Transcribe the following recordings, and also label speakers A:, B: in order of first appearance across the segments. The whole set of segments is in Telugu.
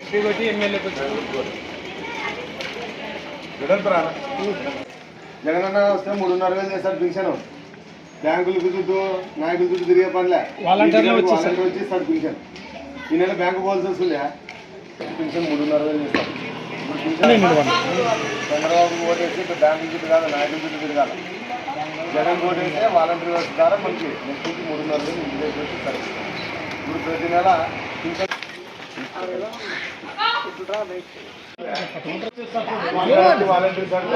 A: శ్రీగొట్టి ఎమ్మెల్యే
B: జగనన్న వస్తే మూడున్నర వేలు చేశారు పింఛను బ్యాంకులకు చుట్టూ నాయకుల చుట్టూ తిరిగే పనిలే వచ్చి సార్ పింఛన్ ఈ నెల బ్యాంకు పోవాల్సి వస్తుందా పింఛన్ మూడున్నర వేలు చేస్తారు ఇప్పుడు పింఛన్ చంద్రబాబు ఓటేసి ఇప్పుడు బ్యాంకుల చుట్టూ కాదు నాయకుల చుట్టూ తిరగాలి జగన్ ఓటేస్తే వాలంటీర్ వస్తారా మనకి నెక్స్ట్ మూడున్నర వేలు ఇంటి దగ్గర వచ్చి ఇస్తారు ప్రతి నెల పింఛన్ వాలంటీర్ సార్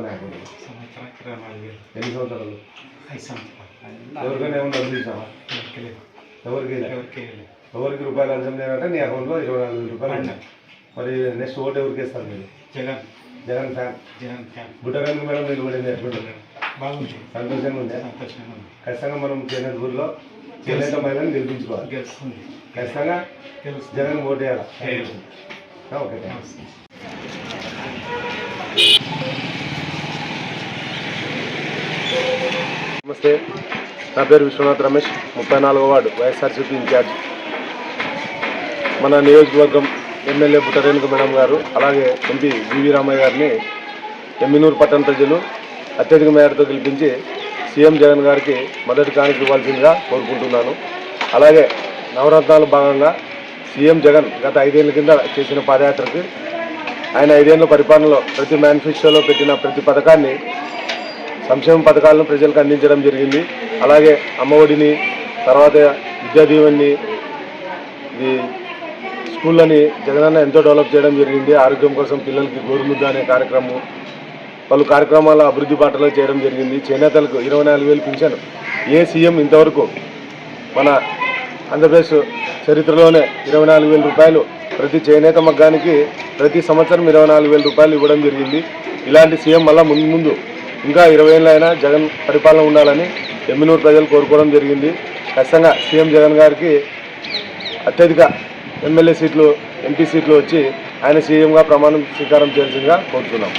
B: బ్యాంకులో పని ఎన్ని సంవత్సరాలు? ఎవరికైనా ఏమన్నా ఇచ్చావా ఎవరికి ఇలా? ఎవరికి రూపాయలు అంచం లేదంటే నీ అకౌంట్లో ఇరవై నాలుగు రూపాయలు మరి నెక్స్ట్ ఓటు ఎవరికి వేస్తారు మీరు?
A: జగన్.
B: జగన్ ఫ్యాన్.
A: జగన్ ఫ్యాన్.
B: బుట్టరంగు మేడం నిలబడింది ఎట్లుంటుంది
A: బాగుంది.
B: సంతోషంగా ఉంది?
A: సంతోషంగా ఉంది.
B: ఖచ్చితంగా మనం చేనేత ఊర్లో చేనేత మహిళని గెలిపించుకోవాలి. ఖచ్చితంగా జగన్ ఓటు వేయాలి?
A: వేయాలి.
B: ఓకే థ్యాంక్స్ నమస్తే. నా పేరు విశ్వనాథ్ రమేష్ ముప్పై నాలుగో వార్డు వైఎస్ఆర్సీపీ ఇన్ఛార్జ్. మన నియోజకవర్గం ఎమ్మెల్యే బుట్టరేణుక మేడం గారు అలాగే ఎంపీ జీవీ రామయ్య గారిని ఎమ్మినూరు పట్టణ ప్రజలు అత్యధిక మేరతో గెలిపించి సీఎం జగన్ గారికి మొదటి కానుక ఇవ్వాల్సిందిగా కోరుకుంటున్నాను. అలాగే నవరత్నాలు భాగంగా సీఎం జగన్ గత ఐదేళ్ళ కింద చేసిన పాదయాత్రకి ఆయన ఐదేళ్ళ పరిపాలనలో ప్రతి మేనిఫెస్టోలో పెట్టిన ప్రతి పథకాన్ని సంక్షేమ పథకాలను ప్రజలకు అందించడం జరిగింది. అలాగే అమ్మఒడిని తర్వాత విద్యాదీవెన్ని ఇది స్కూళ్ళని జగనన్న ఎంతో డెవలప్ చేయడం జరిగింది. ఆరోగ్యం కోసం పిల్లలకి గోరుముద్ద అనే కార్యక్రమం పలు కార్యక్రమాల అభివృద్ధి బాటలో చేయడం జరిగింది. చేనేతలకు ఇరవై నాలుగు వేలు పింఛను. ఏ సీఎం ఇంతవరకు మన ఆంధ్రప్రదేశ్ చరిత్రలోనే ఇరవై నాలుగు వేల రూపాయలు ప్రతి చేనేత మగ్గానికి ప్రతి సంవత్సరం ఇరవై నాలుగు వేల రూపాయలు ఇవ్వడం జరిగింది. ఇలాంటి సీఎం మళ్ళీ ముందు ముందు ఇంకా ఇరవై ఏళ్ళైనా జగన్ పరిపాలన ఉండాలని ఎమ్మినూరు ప్రజలు కోరుకోవడం జరిగింది. ఖచ్చితంగా సీఎం జగన్ గారికి అత్యధిక ఎమ్మెల్యే సీట్లు ఎంపీ సీట్లు వచ్చి ఆయన సీఎంగా ప్రమాణం స్వీకారం చేయాల్సిందిగా కోరుతున్నాం.